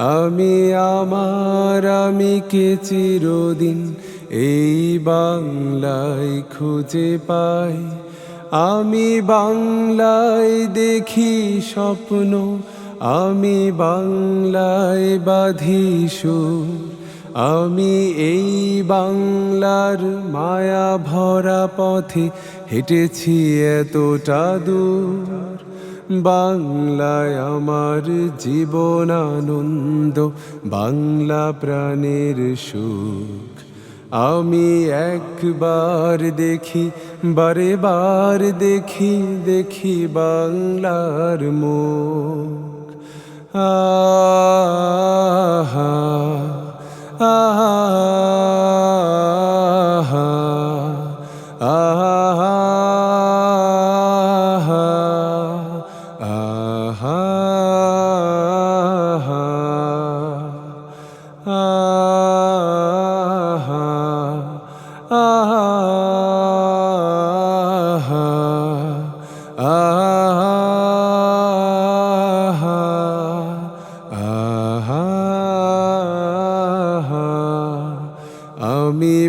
আমি আমার, আমি কে চিরদিন এই বাংলায় খুঁজে পাই? আমি বাংলায় দেখি স্বপ্ন, আমি বাংলায় বাঁধি আমি এই বাংলার মায়া ভরা পথে হেঁটেছি এতটা দূর। বাংলায় আমার জীবন আনন্দ বাংলা প্রাণের সুখ। আমি একবার দেখি, বারে বার দেখি দেখি বাংলার মুখ। আহা আহা আহা। আমি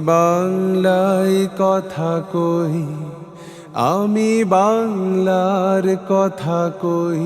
বাংলায় কথা কই আমি বাংলার কথা কই।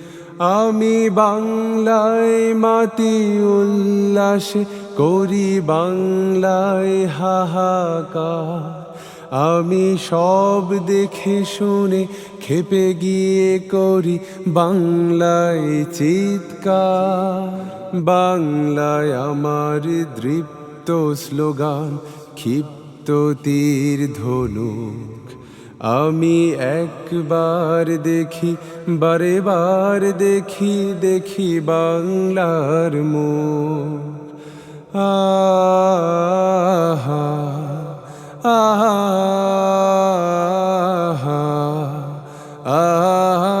আমি বাংলায় মাটি উল্লাসে করি, বাংলায় হাহাকার। আমি সব দেখে শুনে খেপে গিয়ে করি, বাংলায় চিৎকার। বাংলায় আমার দৃপ্ত স্লোগান, ক্ষিপ্ত তীর ধনুক। আমি একবার দেখি বারে বার দেখি দেখি বাংলার মো আহা আহা আহা।